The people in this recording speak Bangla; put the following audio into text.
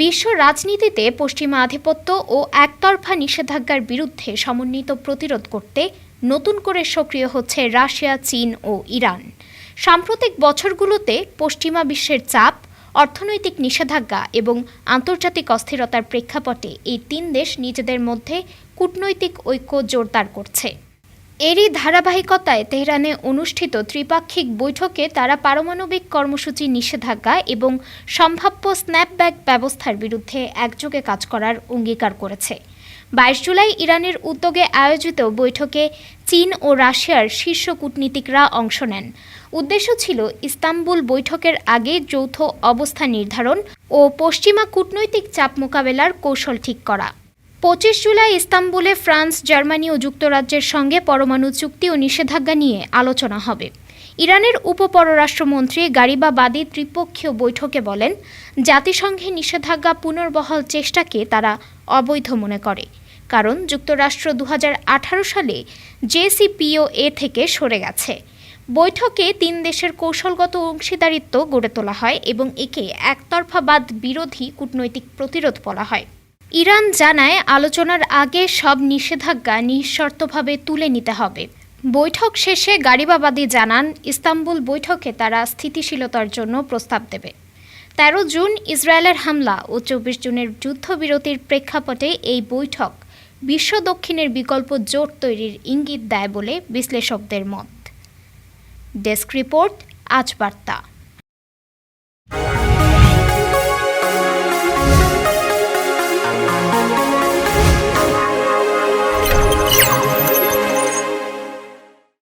বিশ্ব রাজনীতিতে পশ্চিমা আধিপত্য ও একতরফা নিষেধাজ্ঞার বিরুদ্ধে সমন্বিত প্রতিরোধ করতে নতুন করে সক্রিয় হচ্ছে রাশিয়া, চীন ও ইরান। সাম্প্রতিক বছরগুলোতে পশ্চিমা বিশ্বের চাপ, অর্থনৈতিক নিষেধাজ্ঞা এবং আন্তর্জাতিক অস্থিরতার প্রেক্ষাপটে এই তিন দেশ নিজেদের মধ্যে কূটনৈতিক ঐক্য জোরদার করছে। এরই ধারাবাহিকতায় তেহরানে অনুষ্ঠিত ত্রিপাক্ষিক বৈঠকে তারা পারমাণবিক কর্মসূচি নিষেধাজ্ঞা এবং সম্ভাব্য স্ন্যাপব্যাক ব্যবস্থার বিরুদ্ধে একযোগে কাজ করার অঙ্গীকার করেছে। বাইশ জুলাই ইরানের উদ্যোগে আয়োজিত বৈঠকে চীন ও রাশিয়ার শীর্ষ কূটনীতিকরা অংশ নেন। উদ্দেশ্য ছিল ইস্তাম্বুল বৈঠকের আগে যৌথ অবস্থা নির্ধারণ ও পশ্চিমা কূটনৈতিক চাপ মোকাবেলার কৌশল ঠিক করা। পঁচিশ জুলাই ইস্তাম্বুলে ফ্রান্স, জার্মানি ও যুক্তরাজ্যের সঙ্গে পরমাণু চুক্তি ও নিষেধাজ্ঞা নিয়ে আলোচনা হবে। ইরানের উপপররাষ্ট্রমন্ত্রী গারিবাবাদী ত্রিপক্ষীয় বৈঠকে বলেন, জাতিসংঘে নিষেধাজ্ঞা পুনর্বহাল চেষ্টাকে তারা অবৈধ মনে করে, কারণ যুক্তরাষ্ট্র দু হাজার আঠারো সালে জেসিপিওএ থেকে সরে গেছে। বৈঠকে তিন দেশের কৌশলগত অংশীদারিত্ব গড়ে তোলা হয় এবং একে একতরফাবাদ বিরোধী কূটনৈতিক প্রতিরোধ বলা হয়। ইরান জানায় আলোচনার আগে সব নিষেধাজ্ঞা নিঃশর্তভাবে তুলে নিতে হবে। বৈঠক শেষে গারিবাবাদী জানান, ইস্তাম্বুল বৈঠকে তারা স্থিতিশীলতার জন্য প্রস্তাব দেবে। তেরো জুন ইসরায়েলের হামলা ও চব্বিশ জুনের যুদ্ধবিরতির প্রেক্ষাপটে এই বৈঠক বিশ্ব দক্ষিণের বিকল্প জোট তৈরির ইঙ্গিত দেয় বলে বিশ্লেষকদের মত। ডেস্ক রিপোর্ট, আজ বার্তা।